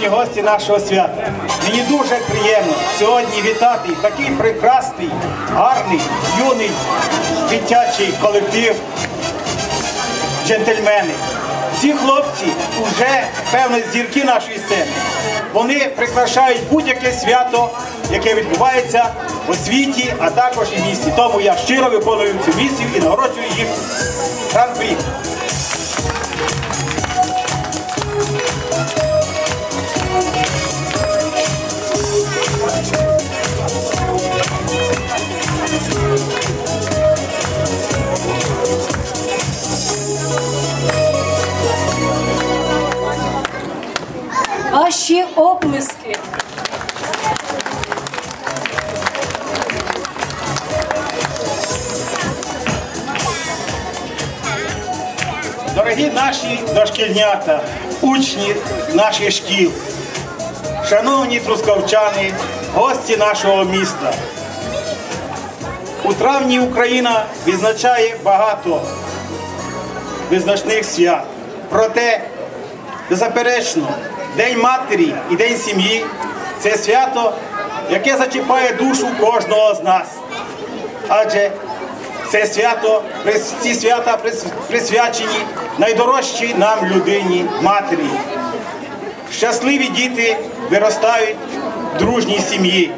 шановні гості нашого свята. Мені дуже приємно сьогодні вітати такий прекрасний, гарний, юний дитячий колектив джентльмени. Ці хлопці вже певно зірки нашої сцени. Вони прикрашають будь-яке свято, яке відбувається у світі, а також і в місті. Тому я щиро виконую цю місію і нагороджую їх гран-прі. Ваші оплески. Дорогі наші дошкільнята, учні наших шкіл, шановні трускавчани, гості нашого міста. У травні Україна відзначає багато визначних свят. Проте, беззаперечно, День матері і День сім'ї це свято, яке зачіпає душу кожного з нас. Адже це свято, ці свята присвячені найдорожчій нам людині, матері. Щасливі діти виростають в дружній сім'ї,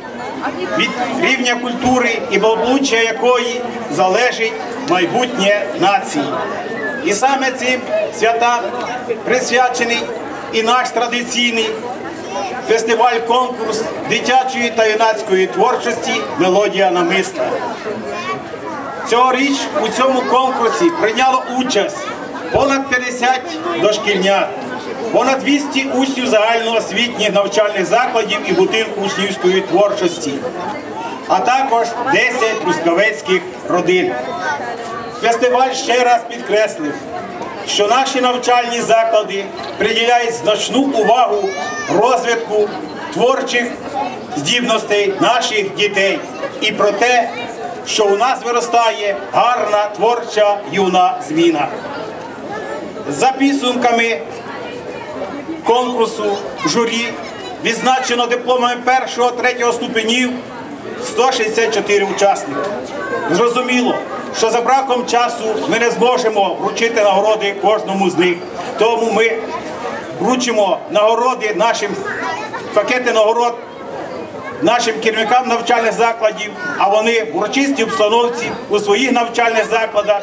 від рівня культури і благополуччя якої залежить майбутнє нації. І саме цим святам присвячений і наш традиційний фестиваль-конкурс дитячої та юнацької творчості Мелодія намиста. Цьогоріч у цьому конкурсі прийняло участь понад 50 дошкільнят, понад 200 учнів загальноосвітніх навчальних закладів і будинку учнівської творчості, а також 10 трускавецьких родин. Фестиваль ще раз підкреслив, що наші навчальні заклади приділяють значну увагу розвитку творчих здібностей наших дітей і про те, що у нас виростає гарна творча юна зміна. За підсумками конкурсу журі відзначено дипломами першого третього ступенів 164 учасники. Зрозуміло, що за браком часу ми не зможемо вручити нагороди кожному з них. Тому ми вручимо нагороди нашим пакети нагород нашим керівникам навчальних закладів, а вони в урочистій обстановці у своїх навчальних закладах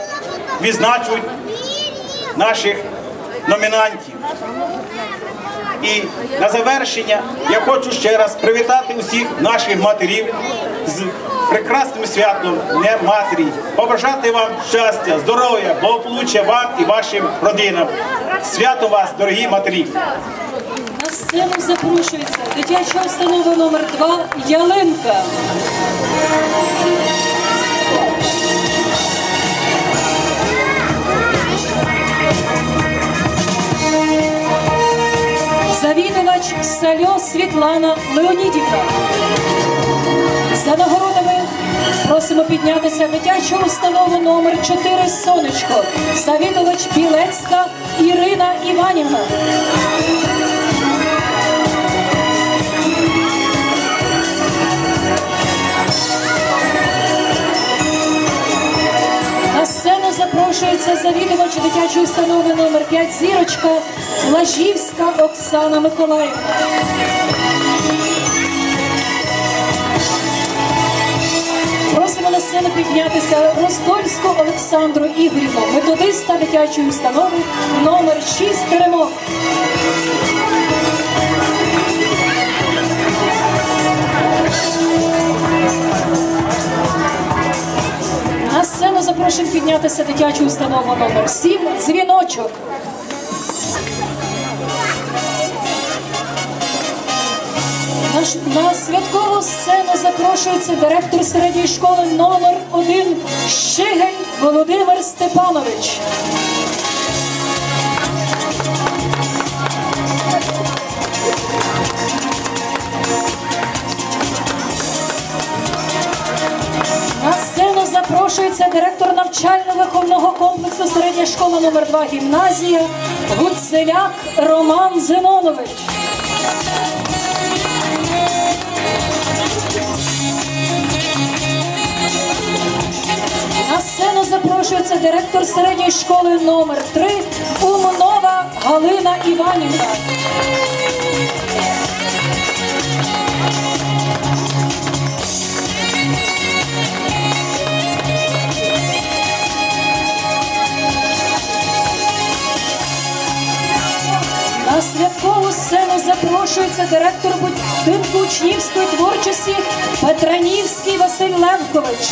відзначують наших номінантів. І на завершення я хочу ще раз привітати усіх наших матерів з прекрасним святом Дня Матері, побажати вам щастя, здоров'я, благополуччя вам і вашим родинам. Свято вас, дорогі матері! На сцену запрошується дитяча установа номер 2 Ялинка. Завідувач Сальо Світлана Леонідівна. За нагородами просимо піднятися дитячу установу номер 4 Сонечко. Завідувач Білецька Ірина Іванівна. На сцену запрошується завідувач дитячої установи номер 5 зірочка Лажівська Оксана Миколаївна. Просимо на сцену піднятися Ростольську Олександру Ігорівну, методиста дитячої установи номер 6 Теремок. На сцену запрошуємо піднятися дитячу установу номер 7 Дзвіночок. На, на святкову сцену запрошується директор середньої школи номер 1 Щигель Володимир Степанович. На сцену запрошується директор навчально-виховного комплексу середня школа номер 2 гімназія Гуцеляк Роман Зинонович. На сцену запрошується директор середньої школи номер 3 Умнова Галина Іванівна. На святкову сцену запрошується директор будинку учнівської творчості Петранівський Василь Левкович.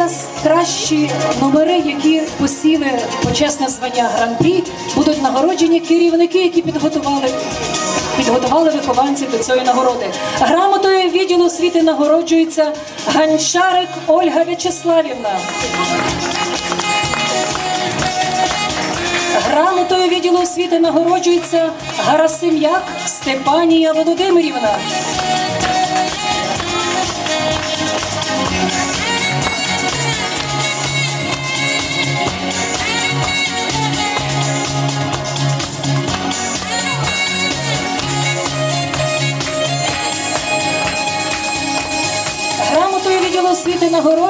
Зараз кращі номери, які посіли почесне звання гран-прі, будуть нагороджені керівники, які підготували. Підготували вихованців до цієї нагороди. Грамотою відділу освіти нагороджується Ганчарик Ольга В'ячеславівна. Грамотою відділу освіти нагороджується Гарасим'як Степанія Володимирівна.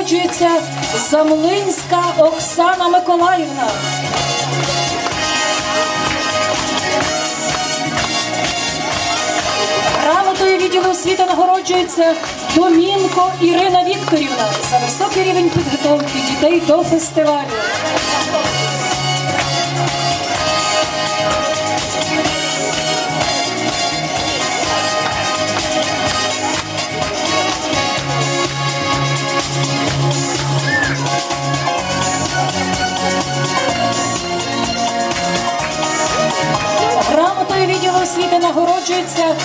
Освіти нагороджується Замлинська Оксана Миколаївна. Грамотою відділу освіти нагороджується Домінко Ірина Вікторівна за високий рівень підготовки дітей до фестивалю. Освіти нагороджується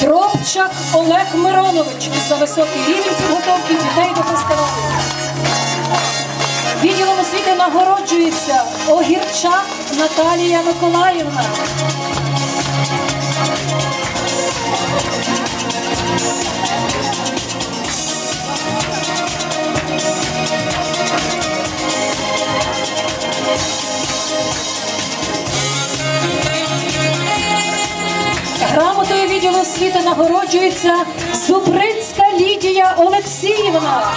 Дробчак Олег Миронович за високий рівень підготовки дітей до фестивалю. Відділом освіти нагороджується Огірчак Наталія Миколаївна. Нагороджується Зубринська Лідія Олексіївна.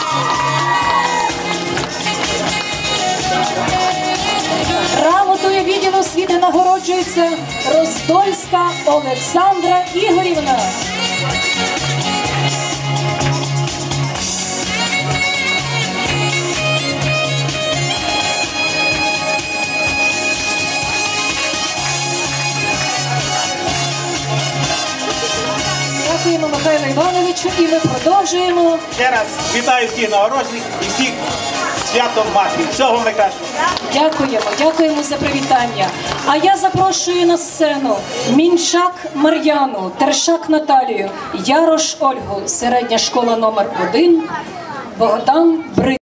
Грамотою відділу освіти нагороджується Роздольська Олександра Ігорівна. І ми продовжуємо. Ще раз вітаю всіх нагороджених і всіх святом матері. Всього найкращого. Дякуємо, дякуємо за привітання. А я запрошую на сцену Мінчак Мар'яну, Тершак Наталію, Ярош Ольгу, середня школа номер 1 Богдан Бри.